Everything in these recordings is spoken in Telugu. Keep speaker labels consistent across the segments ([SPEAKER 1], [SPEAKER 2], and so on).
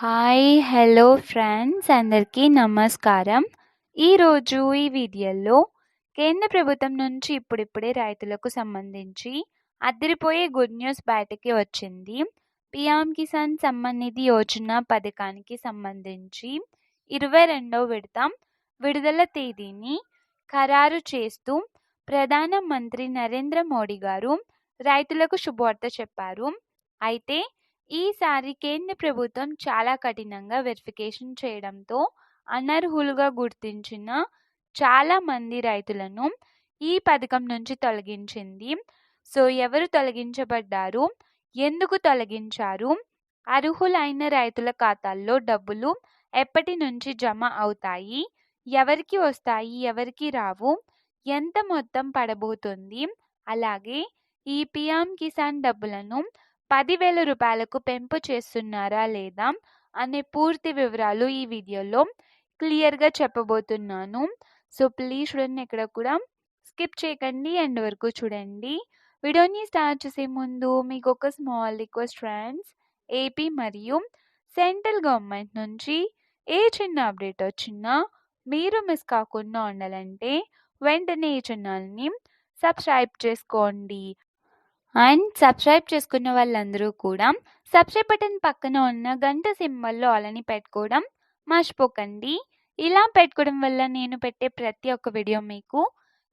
[SPEAKER 1] హాయ్ హలో ఫ్రెండ్స్ అందరికీ నమస్కారం. ఈరోజు ఈ వీడియోలో కేంద్ర ప్రభుత్వం నుంచి ఇప్పుడిప్పుడే రైతులకు సంబంధించి అదిరిపోయే గుడ్ న్యూస్ బయటకి వచ్చింది. పిఎం కిసాన్ సమ్మాన్ నిధి యోజన పథకానికి సంబంధించి ఇరవై రెండవ విడత విడుదల తేదీని ఖరారు చేస్తూ ప్రధానమంత్రి నరేంద్ర మోడీ గారు రైతులకు శుభవార్త చెప్పారు. అయితే ఈసారి కేంద్ర ప్రభుత్వం చాలా కఠినంగా వెరిఫికేషన్ చేయడంతో అనర్హులుగా గుర్తించిన చాలా మంది రైతులను ఈ పథకం నుంచి తొలగించింది. సో ఎవరు తొలగించబడ్డారు? ఎందుకు తొలగించారు? అర్హులైన రైతుల ఖాతాల్లో డబ్బులు ఎప్పటి నుంచి జమ అవుతాయి? ఎవరికి వస్తాయి? ఎవరికి రావు? ఎంత మొత్తం పడబోతుంది? అలాగే ఈ పిఎం కిసాన్ డబ్బులను పదివేల రూపాయలకు పెంపు చేస్తున్నారా లేదా అనే పూర్తి వివరాలు ఈ వీడియోలో క్లియర్గా చెప్పబోతున్నాను. సో ప్లీజ్ చూడండి ఇక్కడ కూడా స్కిప్ చేయకండి ఎండ్ వరకు చూడండి. వీడియోని స్టార్ట్ చేసే ముందు మీకు ఒక స్మాల్ రిక్వెస్ట్ ఫ్రెండ్స్. ఏపీ మరియు సెంట్రల్ గవర్నమెంట్ నుంచి ఏ చిన్న అప్డేట్ వచ్చినా మీరు మిస్ కాకుండా ఉండాలంటే వెంటనే ఈ ఛానల్ని సబ్స్క్రైబ్ చేసుకోండి. అండ్ సబ్స్క్రైబ్ చేసుకున్న వాళ్ళందరూ కూడా సబ్స్క్రైబ్ బటన్ పక్కన ఉన్న గంట సింబల్లో అలాని పెట్టుకోవడం మర్చిపోకండి. ఇలా పెట్టుకోవడం వల్ల నేను పెట్టే ప్రతి ఒక్క వీడియో మీకు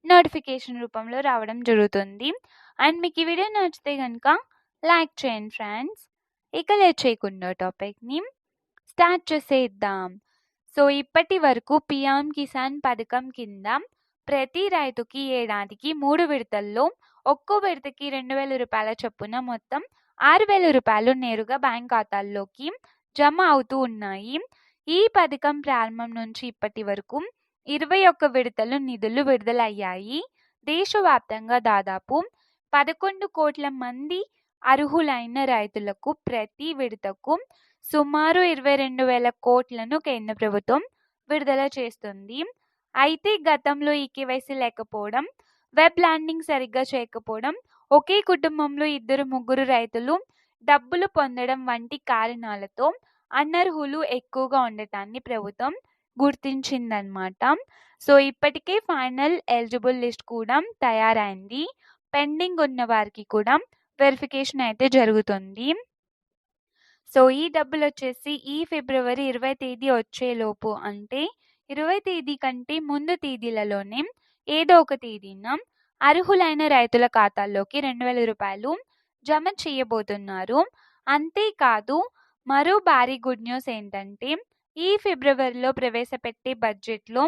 [SPEAKER 1] నోటిఫికేషన్ రూపంలో రావడం జరుగుతుంది. అండ్ మీకు ఈ వీడియో నచ్చితే కనుక లైక్ చేయండి ఫ్రెండ్స్. ఇక లేట్ చేయకుండా టాపిక్ని స్టార్ట్ చేసేద్దాం. సో ఇప్పటి వరకు పిఎం కిసాన్ పథకం కింద ప్రతి రైతుకి ఏడాదికి మూడు విడతల్లో ఒక్కో విడతకి రెండు వేల రూపాయల చొప్పున మొత్తం ఆరు వేల రూపాయలు నేరుగా బ్యాంక్ ఖాతాల్లోకి జమ అవుతూ ఉన్నాయి. ఈ పథకం ప్రారంభం నుంచి ఇప్పటి వరకు ఇరవై ఒక్క విడతలు నిధులు విడుదలయ్యాయి. దేశవ్యాప్తంగా దాదాపు పదకొండు కోట్ల మంది అర్హులైన రైతులకు ప్రతి విడతకు సుమారు ఇరవై రెండు వేల కోట్లను కేంద్ర ప్రభుత్వం విడుదల చేస్తుంది. అయితే గతంలో ఈ కేవైసీ లేకపోవడం వెబ్ ల్యాండింగ్ సరిగ్గా చేయకపోవడం ఒకే కుటుంబంలో ఇద్దరు ముగ్గురు రైతులు డబ్బులు పొందడం వంటి కారణాలతో అనర్హులు ఎక్కువగా ఉండటాన్ని ప్రభుత్వం గుర్తించిందనమాట సో ఇప్పటికే ఫైనల్ ఎలిజిబుల్ లిస్ట్ కూడా తయారైంది. పెండింగ్ ఉన్న వారికి కూడా వెరిఫికేషన్ అయితే జరుగుతుంది. సో ఈ డబ్బులు వచ్చేసి ఈ ఫిబ్రవరి ఇరవై తేదీ వచ్చేలోపు అంటే ఇరవై తేదీ కంటే ముందు తేదీలలోనే ఏదో ఒక తేదీన అర్హులైన రైతుల ఖాతాల్లోకి రెండు వేల రూపాయలు జమ చేయబోతున్నారు. అంతేకాదు మరో భారీ గుడ్ న్యూస్ ఏంటంటే ఈ ఫిబ్రవరిలో ప్రవేశపెట్టే బడ్జెట్లో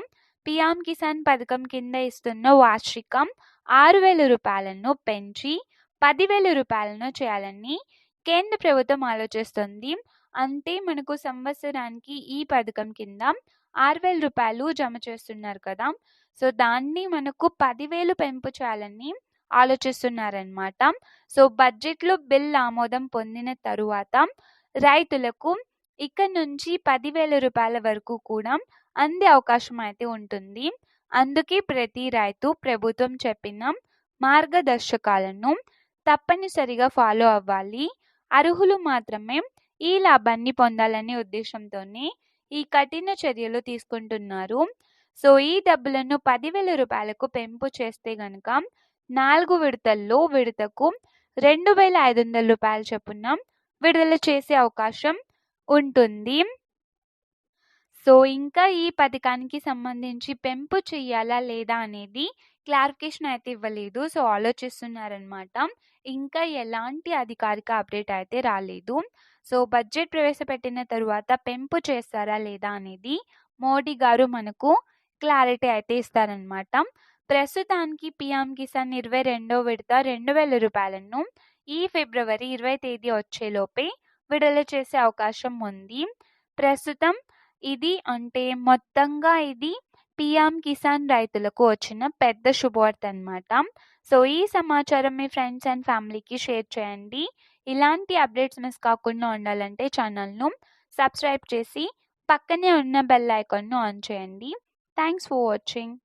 [SPEAKER 1] పిఎం కిసాన్ పథకం కింద ఇస్తున్న వార్షికం ఆరు వేల రూపాయలను పెంచి పదివేల రూపాయలను చేయాలని కేంద్ర ప్రభుత్వం ఆలోచిస్తుంది. అంటే మనకు సంవత్సరానికి ఈ పథకం కింద ఆరు వేల రూపాయలు జమ చేస్తున్నారు కదా. సో దాన్ని మనకు పదివేలు పెంపు చేయాలని ఆలోచిస్తున్నారనమాట సో బడ్జెట్లో బిల్ ఆమోదం పొందిన తరువాత రైతులకు ఇక నుంచి పదివేల రూపాయల వరకు కూడా అందే అవకాశం అయితే ఉంటుంది. అందుకే ప్రతి రైతు ప్రభుత్వం చెప్పిన మార్గదర్శకాలను తప్పనిసరిగా ఫాలో అవ్వాలి. అర్హులు మాత్రమే ఈ లాభాన్ని పొందాలనే ఉద్దేశంతోనే ఈ కఠిన చర్యలు తీసుకుంటున్నారు. సో ఈ డబ్బులను పదివేల రూపాయలకు పెంపు చేస్తే గనక నాలుగు విడతల్లో విడతకు రెండు వేల ఐదు వందల రూపాయలు చొప్పున విడుదల చేసే అవకాశం ఉంటుంది. సో ఇంకా ఈ పథకానికి సంబంధించి పెంపు చేయాలా లేదా అనేది క్లారిఫికేషన్ అయితే ఇవ్వలేదు. సో ఆలోచిస్తున్నారనమాట ఇంకా ఎలాంటి అధికారిక అప్డేట్ అయితే రాలేదు. సో బడ్జెట్ ప్రవేశపెట్టిన తరువాత పెంపు చేస్తారా లేదా అనేది మోడీ గారు మనకు క్లారిటీ అయితే ఇస్తారనమాట ప్రస్తుతానికి పిఎం కిసాన్ ఇరవై రెండో విడత రెండు వేల రూపాయలను ఈ ఫిబ్రవరి ఇరవై తేదీ వచ్చేలోపే విడుదల చేసే అవకాశం ఉంది. ప్రస్తుతం ఇది అంటే మొత్తంగా ఇది పిఎం కిసాన్ రైతులకు వచ్చిన పెద్ద శుభవార్త అనమాట సో ఈ సమాచారం మీ ఫ్రెండ్స్ అండ్ ఫ్యామిలీకి షేర్ చేయండి. ఇలాంటి అప్డేట్స్ మిస్ కాకుండా ఉండాలంటే ఛానల్ను సబ్స్క్రైబ్ చేసి పక్కనే ఉన్న బెల్ ఐకాన్ను ఆన్ చేయండి. Thanks for watching